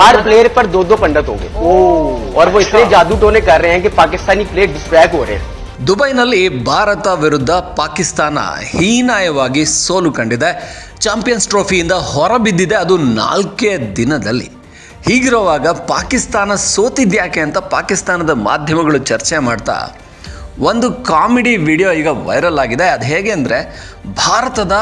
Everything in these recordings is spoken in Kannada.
हर प्लेयर पर दो दो पंडित होंगे और वो इतने जादू टोने कर रहे हैं कि पाकिस्तानी प्लेयर डिस्ट्रैक्ट हो रहे हैं ದುಬೈನಲ್ಲಿ ಭಾರತ ವಿರುದ್ಧ ಪಾಕಿಸ್ತಾನ ಹೀನಾಯವಾಗಿ ಸೋಲು ಕಂಡಿದೆ ಚಾಂಪಿಯನ್ಸ್ ಟ್ರೋಫಿಯಿಂದ ಹೊರಬಿದ್ದಿದೆ ಅದು ನಾಲ್ಕೇ ದಿನದಲ್ಲಿ ಹೀಗಿರುವಾಗ ಪಾಕಿಸ್ತಾನ ಸೋತಿದ್ಯಾಕೆ ಅಂತ ಪಾಕಿಸ್ತಾನದ ಮಾಧ್ಯಮಗಳು ಚರ್ಚೆ ಮಾಡ್ತಾ ಒಂದು ಕಾಮಿಡಿ ವಿಡಿಯೋ ಈಗ ವೈರಲ್ ಆಗಿದೆ ಅದು ಹೇಗೆ ಅಂದರೆ ಭಾರತದ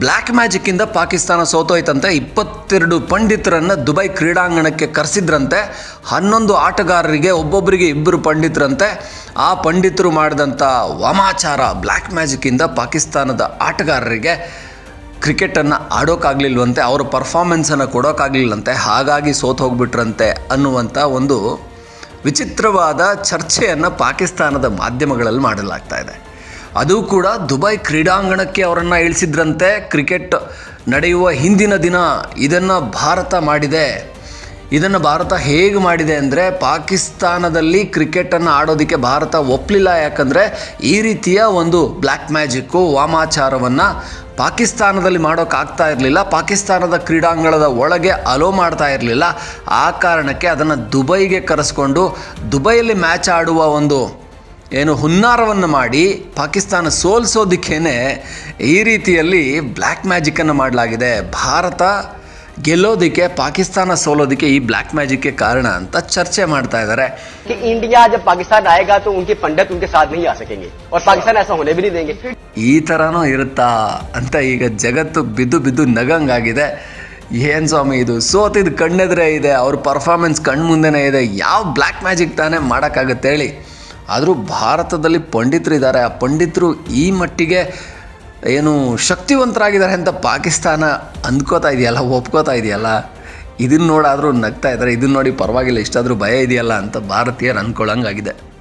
ಬ್ಲ್ಯಾಕ್ ಮ್ಯಾಜಿಕ್ಕಿಂದ ಪಾಕಿಸ್ತಾನ ಸೋತೋಯ್ತಂತೆ. ಇಪ್ಪತ್ತೆರಡು ಪಂಡಿತರನ್ನು ದುಬೈ ಕ್ರೀಡಾಂಗಣಕ್ಕೆ ಕರೆಸಿದ್ರಂತೆ. ಹನ್ನೊಂದು ಆಟಗಾರರಿಗೆ ಒಬ್ಬೊಬ್ಬರಿಗೆ ಇಬ್ಬರು ಪಂಡಿತರಂತೆ. ಆ ಪಂಡಿತರು ಮಾಡಿದಂಥ ವಾಮಾಚಾರ ಬ್ಲ್ಯಾಕ್ ಮ್ಯಾಜಿಕ್ಕಿಂದ ಪಾಕಿಸ್ತಾನದ ಆಟಗಾರರಿಗೆ ಕ್ರಿಕೆಟನ್ನು ಆಡೋಕ್ಕಾಗಲಿಲ್ವಂತೆ ಅವರ ಪರ್ಫಾರ್ಮೆನ್ಸನ್ನು ಕೊಡೋಕ್ಕಾಗಲಿಲ್ಲಂತೆ ಹಾಗಾಗಿ ಸೋತು ಹೋಗ್ಬಿಟ್ರಂತೆ ಅನ್ನುವಂಥ ಒಂದು ವಿಚಿತ್ರವಾದ ಚರ್ಚೆಯನ್ನು ಪಾಕಿಸ್ತಾನದ ಮಾಧ್ಯಮಗಳಲ್ಲಿ ಮಾಡಲಾಗ್ತಾ ಇದೆ. ಅದು ಕೂಡ ದುಬೈ ಕ್ರೀಡಾಂಗಣಕ್ಕೆ ಅವರನ್ನು ಇಳಿಸಿದ್ರಂತೆ. ಕ್ರಿಕೆಟ್ ನಡೆಯುವ ಹಿಂದಿನ ದಿನ ಇದನ್ನು ಭಾರತ ಮಾಡಿದೆ. ಇದನ್ನು ಭಾರತ ಹೇಗೆ ಮಾಡಿದೆ ಅಂದರೆ ಪಾಕಿಸ್ತಾನದಲ್ಲಿ ಕ್ರಿಕೆಟನ್ನು ಆಡೋದಕ್ಕೆ ಭಾರತ ಒಪ್ಪಲಿಲ್ಲ ಯಾಕಂದರೆ ಈ ರೀತಿಯ ಒಂದು ಬ್ಲ್ಯಾಕ್ ಮ್ಯಾಜಿಕ್ಕು, ವಾಮಾಚಾರವನ್ನು ಪಾಕಿಸ್ತಾನದಲ್ಲಿ ಮಾಡೋಕ್ಕಾಗ್ತಾ ಇರಲಿಲ್ಲ. ಪಾಕಿಸ್ತಾನದ ಕ್ರೀಡಾಂಗಣದ ಒಳಗೆ ಅಲೋ ಮಾಡ್ತಾ ಇರಲಿಲ್ಲ. ಆ ಕಾರಣಕ್ಕೆ ಅದನ್ನು ದುಬೈಗೆ ಕರೆಸ್ಕೊಂಡು, ದುಬೈಯಲ್ಲಿ ಮ್ಯಾಚ್ ಆಡುವ ಒಂದು ಏನು ಹುನ್ನಾರವನ್ನು ಮಾಡಿ ಪಾಕಿಸ್ತಾನ ಸೋಲಿಸೋದಕ್ಕೇನೆ ಈ ರೀತಿಯಲ್ಲಿ ಬ್ಲ್ಯಾಕ್ ಮ್ಯಾಜಿಕ್ಕನ್ನು ಮಾಡಲಾಗಿದೆ ಭಾರತ ಗೆಲ್ಲೋದಕ್ಕೆ ಪಾಕಿಸ್ತಾನ ಸೋಲೋದಕ್ಕೆ ಈ ಬ್ಲ್ಯಾಕ್ ಮ್ಯಾಜಿಕ್ಗೆ ಕಾರಣ ಅಂತ ಚರ್ಚೆ ಮಾಡ್ತಾ ಇದ್ದಾರೆ कि इंडिया जब पाकिस्तान आएगा तो उनके पंडित उनके साथ नहीं आ सकेंगे और पाकिस्तान ऐसा होने भी नहीं देंगे ಈ ಥರನೂ ಇರುತ್ತಾ ಅಂತ ಈಗ ಜಗತ್ತು ಬಿದ್ದು ಬಿದ್ದು ನಗಂಗಾಗಿದೆ ಏನು ಸ್ವಾಮಿ ಇದು ಸೋತಿದ್ದು ಕಣ್ಣೆದ್ರೆ ಇದೆ ಅವ್ರ ಪರ್ಫಾರ್ಮೆನ್ಸ್ ಕಣ್ಣು ಮುಂದೆನೇ ಇದೆ ಯಾವ ಬ್ಲ್ಯಾಕ್ ಮ್ಯಾಜಿಕ್ ತಾನೇ ಮಾಡೋಕ್ಕಾಗತ್ತೆ ಹೇಳಿ ಆದರೂ ಭಾರತದಲ್ಲಿ ಪಂಡಿತರಿದ್ದಾರೆ. ಆ ಪಂಡಿತರು ಈ ಮಟ್ಟಿಗೆ ಏನು ಶಕ್ತಿವಂತರಾಗಿದ್ದಾರೆ ಅಂತ ಪಾಕಿಸ್ತಾನ ಅಂದ್ಕೋತಾ ಇದೆಯಲ್ಲ, ಒಪ್ಕೋತಾ ಇದೆಯಲ್ಲ? ಇದನ್ನ ನೋಡಾದರೂ ನಗ್ತಾ ಇದ್ದಾರೆ. ಇದನ್ನ ನೋಡಿ ಪರವಾಗಿಲ್ಲ, ಇಷ್ಟಾದರೂ ಭಯ ಇದೆಯಲ್ಲ ಅಂತ ಭಾರತೀಯರು ಅಂದ್ಕೊಳ್ಳೋಂಗಾಗಿದೆ